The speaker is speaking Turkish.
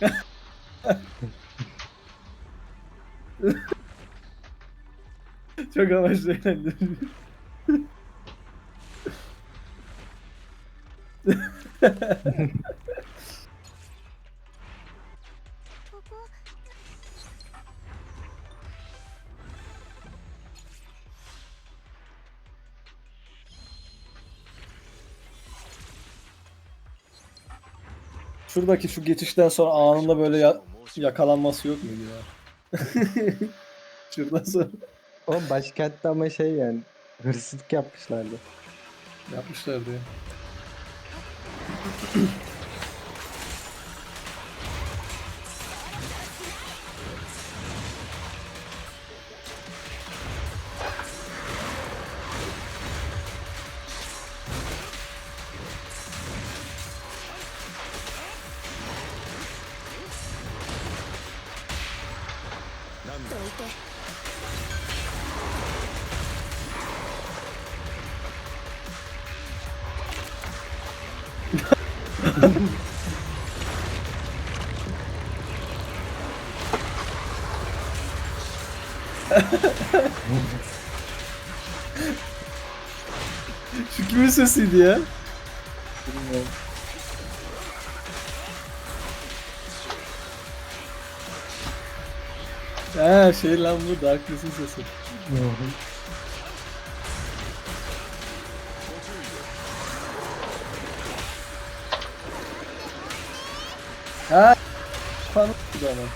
Çok amaçlı eğlendirici. Şuradaki şu geçişten sonra anında böyle ya- yakalanması yok muydu ya? Şuradan sonra O başkentte ama şey yani hırsızlık yapmışlardı. yapmışlardı ya. Şu kimin sesiydi ya? Bilmiyorum. É, sei lá mudar que sensação. Uhum. Ah, fala mudar, mano.